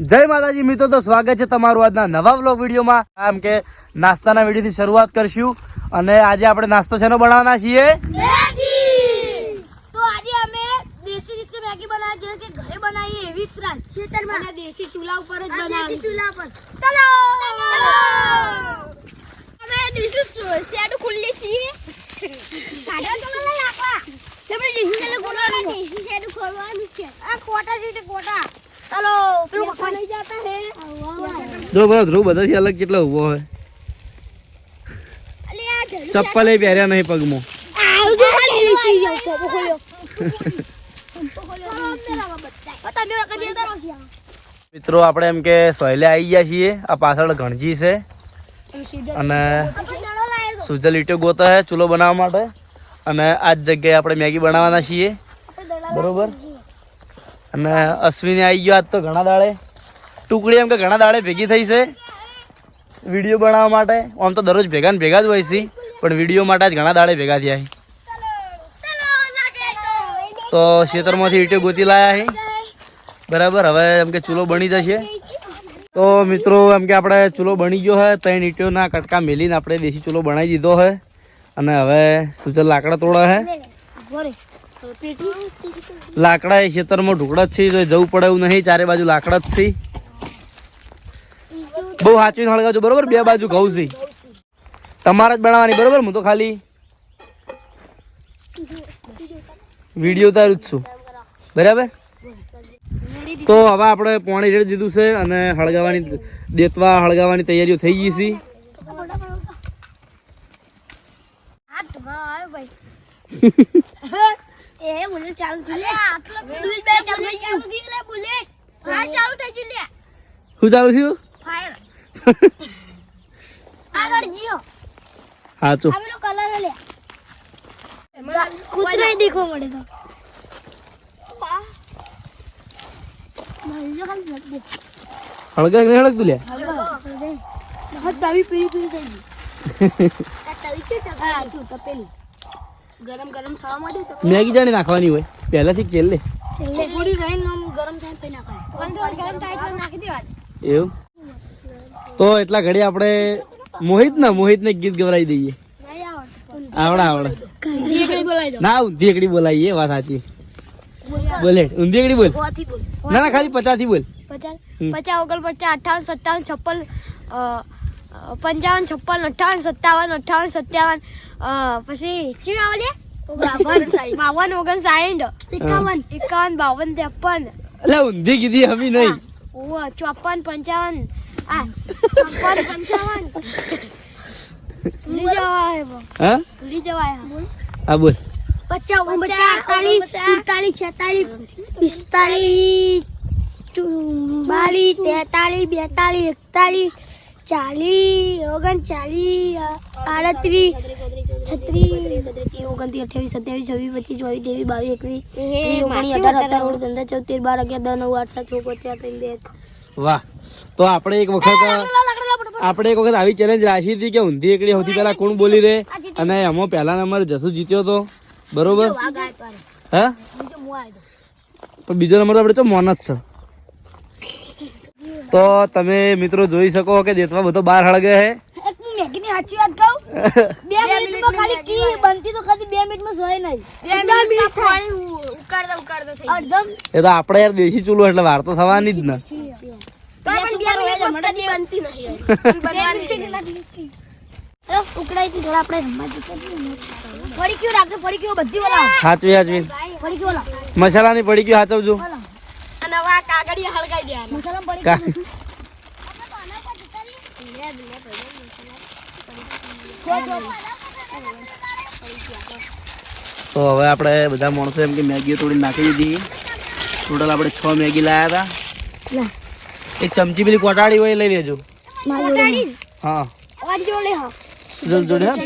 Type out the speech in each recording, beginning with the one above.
જય માતાજી મિત્રો તો સ્વાગત છે તમારું આજના નવા વ્લોગ વિડીયોમાં. આમ કે નાસ્તાના વિડીયોથી શરૂઆત કરશું અને આજે આપણે નાસ્તો શેનો બનાવવાના છીએ? તો આજે અમે દેશી રીતે મેગી બનાવી જે કે ઘરે બનાવીએ એવી જ ખેતરમાં અને દેશી ચૂલા ઉપર જ બનાવી ચૂલા પર ચલો! અમે દેશી શેડ ખુલ્લી છીએ. કાઢો ચલો લઈ તમે દેશી શેડ ખોલવાનું. દેશી શેડ ખોલવાનું છે. આ કોટા છે કોટા જો બરો ધ્રુવ બધાથી અલગ કેટલો ઊભો હોય? ચપ્પલ એ પહેર્યા નહીં પગમાં. મિત્રો આપણે એમ કે સોયલે આવી ગયા છીએ. આ પાછળ ગણજી છે. અને સુજલ ઈટો ગોતા હે ચૂલો બનાવવા માટે. અને આ જ જગ્યાએ આપણે મેગી બનાવવાના છીએ. બરોબર? અને અશ્વિને આવી ગયો આજ તો ઘણા દાડે. ટુકડી એમ કે ઘણા દાડે ભેગી થઈ છે. વીડિયો બનાવવા માટે. આમ તો દરરોજ ભેગા ને ભેગા જ હોય છે. પણ વીડિયો માટે જ ઘણા દાડે ભેગા થયા તો ખેતરમાંથી ઈટો ગોતી લાયા છે. બરાબર, હવે એમ કે ચૂલો બની જશે. તો મિત્રો, એમ કે આપણે ચૂલો બની ગયો છે. ત્રણ ઈટોના કટકા મેલીને આપણે દેશી ચૂલો બનાવી દીધો છે. અને હવે સુજલ લાકડા તોડા છે. લાકડા એ ખેતરમાં ઢુકડા જ છે તો જવું પડે એવું નહીં ચારે બાજુ લાકડા જ છે. બહુ સાચવીને હળગાવજો બરોબર? બે બાજુ ઘઉં છે. તમારે જ બનાવવાની બરોબર? હું તો ખાલી વીડિયો ઉતારું જ છું. બરાબર? તો હવે આપણે પાણી રેડી દીધું છે અને હળગાવાની દેતવા હળગાવાની તૈયારીઓ થઈ ગઈ છે. એ બુલેટ ચાલુ થઈ લે. બુલેટ બે ચાલુ. થઈ ગયું લે બુલેટ ફાયર ચાલુ થઈ ગયું લે. શું ચાલુ થયું? ફાયર આગળ જીઓ. હા તો પેલો કલર લે. કૂતરાય દેખો મળે તો. હળગા નહીં હળગતું લે? હદ દાવી પીળી પીળી થઈ ગઈ. આ તવી છે તપેલી. ગરમ ગરમ થવા માટે તો મેગી જાણે નાખવાની હોય. પહેલાથી જ લે. પૂરી થોડી રહીને ગરમ થાય પછી નાખાય ગરમ થાય તો નાખી દેવાનું. એવું? તો એટલા ઘડી આપણે મોહિત ને મોહિત ને ગીત ગવરાઈ દઈએ. આવડે આવડે. ના ઊંધી એકડી બોલાવીએ વાત સાચી. બોલે. ઊંધી એકડી બોલ. ના ના ખાલી પચાસથી બોલ. પચાસ? ઓગણ પચાસ અઠાવન સત્તાવન છપ્પન પંચાવન છપ્પન અઠાવન સત્તાવન અઠાવન સત્તાવન પછી શું આવે બાવન ઓગણ એકાવન. એકાવન બાવન ત્રેપન. એટલે ઊંધી કીધી હમી નહીં. ઓ ચોપન પંચાવન. આ ચોપન પંચાવન. ભૂલી જવાય હા? ભૂલી જવાય હા બોલ. પચાસ પચાસ સુડતાલીસ છેતાલીસ પિસ્તાલીસ ચુમ્બાલીસ તેતાલીસ બેતાલીસ એકતાલીસ ચાલીસ ઓગણચાલીસ આડત્રીસ છત્રીસ. ઓગણત્રીસ અઠ્યાવીસ સત્યાવીસ છવ્વીસ પચીસ ચોવીસ ત્રેવીસ બાવીસ એકવીસ ઓગણીસ અઢાર અઢાર ઓગણીસ પંદર ચૌદ તેર બાર અગિયાર દસ નવ આઠ સાત છ પાંચ ચાર ત્રણ બે વાહ. તો આપણે એક વખત આપણે એક વખત આવી ચેલેન્જ રાખી હતી કે ઊંધી એકડી સૌથી પહેલા કોણ બોલી રે અને એમાં પહેલા નંબર જસુ જીત્યો હતો બરોબર? હા? પણ બીજો નંબર તો આપણે તો મોન જ છે. તો તમે મિત્રો જોઈ શકો કે દેતવા બધો બહાર હળગે છે એક હું મેગીની સાચી વાત કહું? બે મિનિટમાં ખાલી કી બનતી તો ખાલી બે મિનિટમાં સોય નહીં. બે મિનિટ પાણી ઉકાળતા ઉકાળતા થઈ અડધમ એ તો આપણે યાર દેશી ચૂલો એટલે વાર તો થવાની જ ને. બોલાવો મસાલાની પડી ગયું સાચવજો અને હવે આ કાગળિયા હળગાઈ દેવાના મસાલા પડી કા તો હવે આપણે બધા માણસો એમ કે મેગીઓ થોડી નાખી દીધી. ટોટલ આપણે છ મેગી લાયા હતા. એક ચમચી પેલી કોટાડી હોય એ લઈ લેજો. હા જોડે હા. જલ્દી જોડે હા.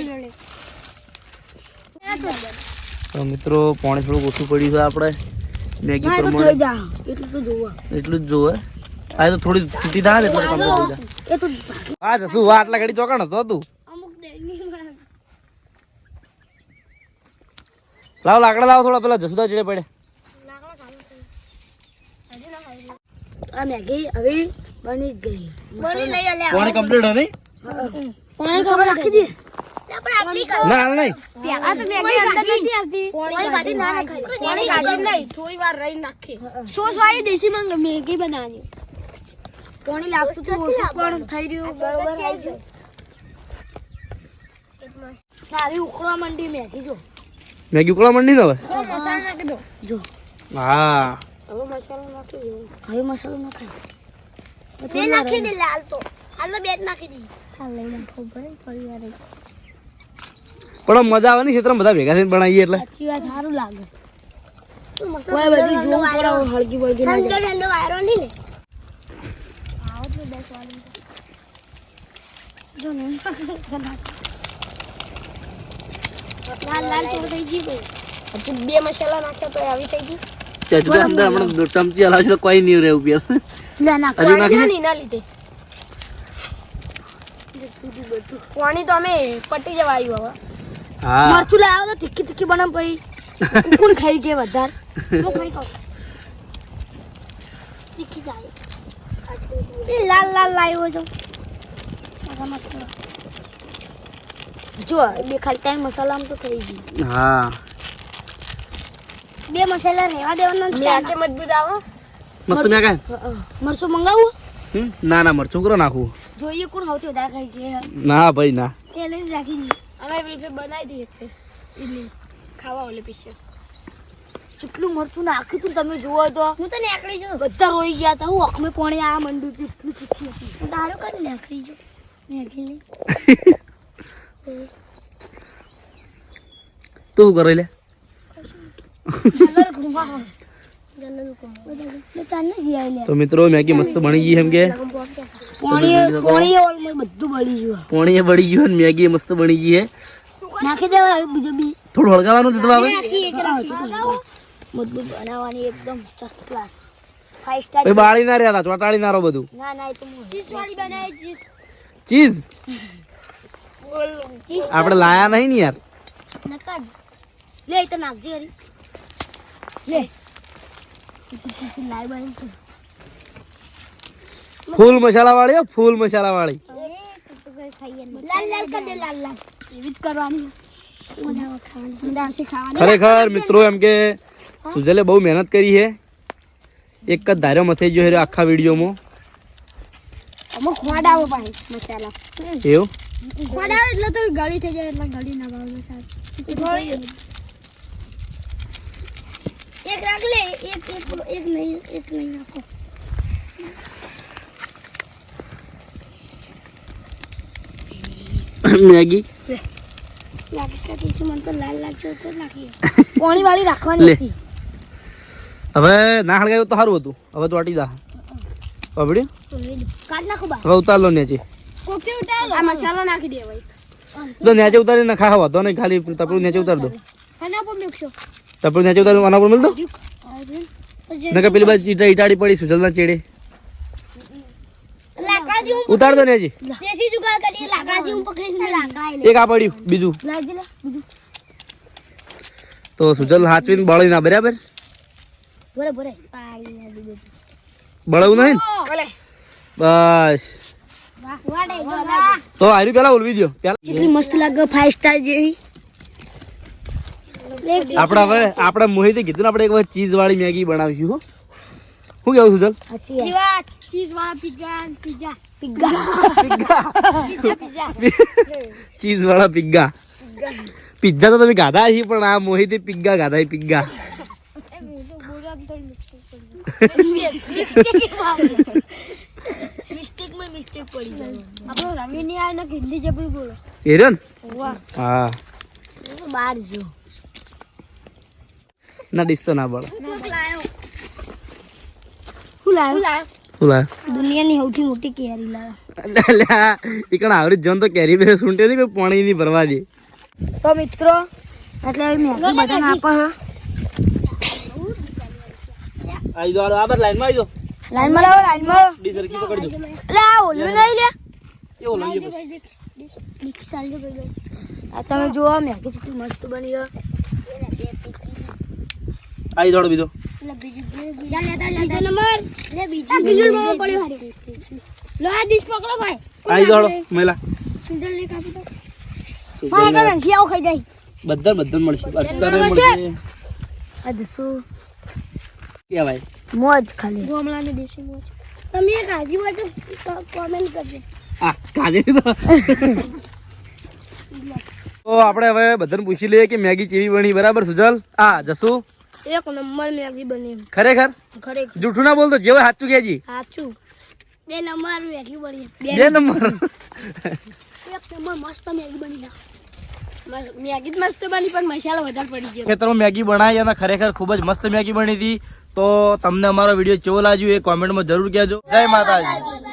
તો મિત્રો પાણી થોડુંક ઓછું પડ્યું છે આપણે. મેગી પ્રમાણે. એટલું તો જોવા. એટલું જ જોવે. આ તો થોડી છૂટી થાય ને એટલે થઈ જાય એ તો હા જસુ વા આટલા ઘડી ચોકણ હતો તું? અમુક દેની લાવ લાકડા લાવ થોડા પેલા જસુદા ચીડે પડે. આ મેગી હવે બની જઈ બની લઈ આલે કોણ કમ્પ્લીટ હે નહીં? પાણી ખબર રાખી દે. ના નહીં આ તો મેગી અંદર નથી આવતી. પાણી કાઢી ના નાખાય. પાણી કાઢી નહીં થોડી વાર રહી નાખી. સોસ વાળી દેશી માં મેગી બનાવવાની પાણી લાગતું તો ઓછું પણ થઈ રહ્યું. બરોબર આવી ગયું. ના ઉકળવા માંડી મેગી જો. મેગી ઉકળવા માંડી ને હવે? મસાલો નાખી દો. જો. હા. હવે મસાલો નાખી દો હવે મસાલો નાખાય. નાખી દે લાલ તો. હાલો બે નાખી દે. હા લઈ નાખો ભરે થોડી વાર પણ મજા આવે ને ક્ષેત્રમાં બધા ભેગા થઈને બનાવીએ એટલે. સાચી વાત સારું લાગે. કોઈ બધું જોવું પડે હળગી બળગી ના જાય. ઠંડો વાયરો નહીં ને. જો ને લાલ લાલ થોડું થઈ ગયું હજુ બે મસાલા નાખ્યા તો આવી થઈ ગઈ. અંદર ચમચી હલાવશું તો કોઈ નહીં રહેવું પેલ ના ના હજુ નાખી ના લીધે પાણી તો અમે પટી જવા આવ્યું હવે. મરચું લાવ્યો તો ટીકી તીખી બનાવ પછી કોણ ખાઈ ગયે વધારે? જાય લાલ લાલ લાવ્યો છો. જો બે ખાલી ત્રણ મસાલા આમ તો થઈ ગઈ. હા. બે મસાલા રહેવા દેવાના છે. મજબૂત આવો. મસ્ત મે કાંઈ મરચું મંગાવું? હમ? ના ના મરચું કરો નાખું. જોઈએ કોણ સૌથી વધારે ખાઈ કે ના ભાઈ ના. ચેલેન્જ રાખી દીધી. અમે વીડિયો બનાવી દઈએ ઇડલી ખાવા ઓલે પીશે કેટલું મરચું નાખ્યું તું તમે જુઓ તો. હું તો નેકળી જો બધા રોઈ ગયા હતા હું અખમે પોણે આ મંડું હતું. એટલું તીખી હતી. તારો કરી નેકળી જો નેકળી તું કરે લે? તો મિત્રો મેગી મસ્ત બની ગઈ એમ કે? પોણી પોણી બળી ગયું એ બળી ગયું મેગી મસ્ત બની ગઈ હે. નાખી દેવા બીજો બી. થોડું હળગાવાનું છે તમારે? મજબૂત બનાવવાની એકદમ ફર્સ્ટ ક્લાસ ભાઈ બાળી ના રહ્યા હતા ચોટાડી ના બધું. ના ના તો ચીઝ વાળી બનાવી ચીઝ. ચીઝ? આપણે લાયા નહીં ને યાર? લે તો નાખજે લે. ફૂલ મસાલા વાળી હો, ફૂલ મસાલા વાળી લાલ લાલ કર દે લાલ લાલ એવી જ કરવાની ખાવાની ખાવાની ખરેખર મિત્રો એમ કે સુજલે બહુ મહેનત કરી છે એક જ ધાર્યો મથાઈ ગયો છે આખા વિડીયોમાં અમુક ખોડાવો પાણી મસાલા એવું ખોડાવો એટલે તો ગળી થઈ જાય એટલે ગળી ના ભાવ મસાલા એક રાખ લે એક એક એક નહીં એક નહીં નાખો મેગી પાણી વાળી રાખવાની લે. હતી હવે ના હળગાયું તો સારું હતું હવે દા કાઢ નાખો બા હવે ઉતાર લો નેચે કોકે ઉતારો આ મસાલો નાખી દેવાય તો નેચે ઉતારી ને ખાવા તો નહીં ખાલી તપડું નેચે ઉતાર દો નેચે ઉતાર દો, આના પર મિલ દો પેલી બાજુ ઈટા ઈટાડી પડી સુજલ ના ચેડે ઉતાર દો નેચે દેશી જુગાડ કરી લાકડા જેવું પકડીને લાકડા એક આ પડ્યું બીજું. લાજી લે બીજું. તો સુજલ હાચવીને બળી ના બરાબર? બોરે બોરે ના બળવું નહીં બસ. તો આર્યું પેલા ઓલવી દો પેલા કેટલી મસ્ત લાગે ફાઈવ સ્ટાર જેવી. આપણે હવે આપણે મોહિતે કીધું ને આપણે એક વખત ચીઝ વાળી મેગી બનાવીશું હો. શું કેવું સુજલ ચીઝ વાળા pizza pizza pizza pizza pizza cheese વાળા તો તમે ગાધા છે પણ આ મોહિતે પિગ્ગા ગાધા પિગ્ગા મિસ્ટેકમાં મિસ્ટેક પડી જાય. આપણો રમી નહીં આવે ને હિન્દી જબરી બોલો. એ રહ્યો વાહ. હા. બાર જો ના ડીશ તો ના બળે હું લાયો? દુનિયાની સૌથી મોટી કેરી આવરી જોન તો કેરી બે સુંટે કોઈ પાણી નહીં ભરવા દે. તો મિત્રો એટલે હવે મેગી બધાને આપો હા. આઈ દો આ બાર લાઈનમાં આઈ દો. લાઈનમાં લાવો લાઈનમાં ડી સરખી પકડજો. એટલે આ ઓલું નહીં લે? લો આ તમે જુઓ મેગી કેટલી મસ્ત બની છે આઈ દોડો બીજો. બીજો નંબર. બીજો નંબર પડ્યો હારી. લો આ ડીશ પકડો ભાઈ. આઈ દોડ મેલા. સુંદર ને કાપી દો. મારા ઘરે શિયાઓ ખાઈ જાય. બધા બધા મળશે. અસ્તરે. મળશે. આ શું? કહેવાય મોજ ખાલી. ગોમલા ને દેશી મોજ. તમે એક હાજી હોય તો કોમેન્ટ કરજો. આ કાજે તો. તો આપણે હવે બધાને પૂછી લઈએ કે મેગી ચેવી બની. બરાબર સુજલ? આ જસુ? એક નંબર મેગી બની. ખરેખર? ખરેખર. જૂઠું ના બોલતો જેવો સાચું કેજી સાચું. બે નંબર મેગી બની. બે નંબર. એક નંબર મસ્ત મેગી બની. ના મેગી મસ્ત બની પણ મસાલો વધારે પડી ગયો. ખેતરમાં મેગી બનાવી અને ખરેખર ખૂબ જ મસ્ત મેગી બની હતી. તો તમને અમારો વીડિયો કેવો લાગ્યો એ કોમેન્ટમાં જરૂર કહેજો. જય માતાજી.